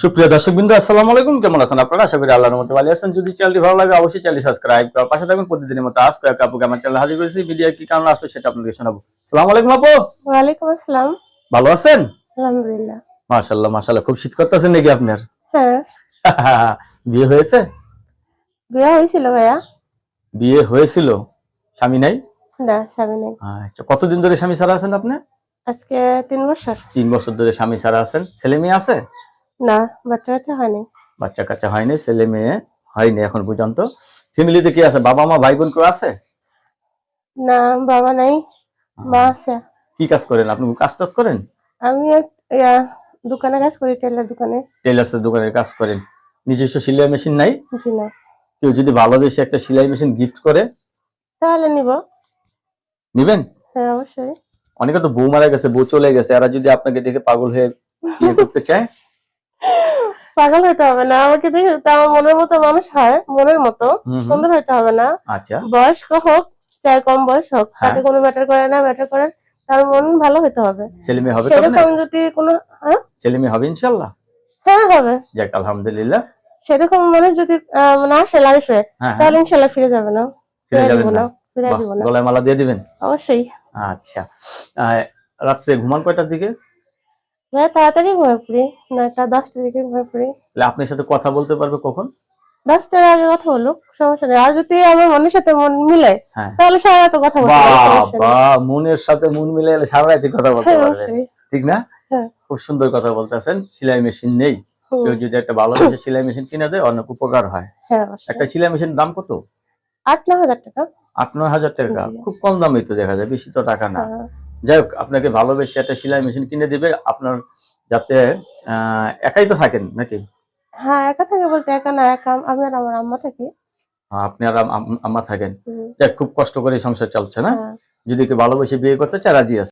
সুপ্রিয় দর্শক বিন্দু আসসালামু আলাইকুম। কেমন আছেন আপনারা? আশা করি আল্লাহর মতো ভালো আছেন। যদি চ্যানেলটি ভালো লাগে অবশ্যই চ্যানেল সাবস্ক্রাইব করার পাশে থাকবেন প্রতিদিনের মতো আজ কয়েক আপুকে আমার চ্যানেল হাজির করেছি। ভিডিও কি কারণে আসলো সেটা আপনাদের শোনাবো। আসসালামু আলাইকুম আপু। ওয়ালাইকুম আসসালাম। ভালো আছেন? আলহামদুলিল্লাহ। মাশাআল্লাহ মাশাআল্লাহ। খুব শীত করতেছেন নাকি আপনার? হ্যাঁ। বিয়ে হয়েছে? বিয়ে হয়েছিল ভাইয়া। বিয়ে হয়েছিল? স্বামী নাই? না স্বামী নেই। আচ্ছা কতদিন ধরে স্বামী ছাড়া আছেন আপনি? আজকে তিন বছর। তিন বছর ধরে স্বামী ছাড়া আছেন। ছেলে মেয়ে আছে? না বাচ্চা বাচ্চা হয়নি। বাচ্চা কাচ্চা হয়নি ছেলে মেয়ে হয়নি এখন পর্যন্ত। ফ্যামিলিতে কি আছে? বাবা মা ভাই বোন কেউ আছে? না বাবা নাই মা আছে। কি কাজ করেন? আপনি কাজ টাজ করেন? আমি দোকানে কাজ করি টেলার দোকানে। টেলার্স এর দোকানের কাজ করেন। নিজস্ব সেলাই মেশিন নাই? জি না। কেউ যদি ভালোবেসে একটা সেলাই মেশিন গিফট করে? তাহলে নিব। নিবেন? হ্যাঁ অবশ্যই। অনেকে তো বউ মারা গেছে বউ চলে গেছে। এরা যদি আপনাকে দেখে পাগল হয়ে বিয়ে করতে চায়? পাগল হইতে হবে না আমাকে দেখে আমার মনের মতো মানুষ হয় মনের মতো। সুন্দর হইতে হবে না। আচ্ছা। বয়স্ক হোক চাই কম বয়স হোক হ্যাঁ। তাতে কোনো ম্যাটার করে না ম্যাটার করে তার মন ভালো হইতে হবে। ছেলে মেয়ে হবে সেরকম যদি কোনো হ্যাঁ? ছেলে মেয়ে হবে ইনশাল্লাহ? হ্যাঁ হবে। যাক আলহামদুলিল্লাহ। সেরকম মানুষ যদি মানে আসে লাইফে হ্যাঁ হ্যাঁ। তাহলে ইনশাল্লাহ ফিরে যাবে না। ফিরে না। না দিব না। গলায় মালা দিয়ে দিবেন? অবশ্যই। আচ্ছা। রাত্রে ঘুমান কয়টার দিকে? ভাই তাড়াতাড়ি ঘুমিয়ে পড়ি। নয়টা দশটার দিকে ঘুমিয়ে পড়ি। তাহলে আপনার সাথে কথা বলতে পারবে কখন? দশটার আগে কথা বলুক সমস্যা নেই। আর যদি আমার মনের সাথে মন মিলে হ্যাঁ। তাহলে সারা রাত কথা বলতে মনের সাথে মন মিলে সারা রাতে কথা বলতে হ্যাঁ, পারবে। ঠিক না? হ্যাঁ। খুব সুন্দর কথা বলতেছেন। সেলাই মেশিন নেই। কেউ যদি একটা ভালো সেলাই মেশিন কিনে দেয় অনেক উপকার হয়। হ্যাঁ একটা সেলাই মেশিন দাম কত? আট ন হাজার টাকা। আট নয় হাজার টাকা। খুব কম দামে তো দেখা যায় বেশি তো টাকা না। যাই হোক আপনাকে ভালোবেসে একটা সেলাই মেশিন কিনে দিবে আপনার যাতে আহ, একাই তো থাকেন নাকি? হ্যাঁ একা থাকে বলতে একা না একা আমি আর আমার আম্মা থাকি। আপনি আর আম- আম- আম্মা থাকেন। যাক খুব কষ্ট করে সংসার চলছে না? হ্যাঁ। যদি কেউ ভালোবেসে বিয়ে করতে চায় রাজি আছে।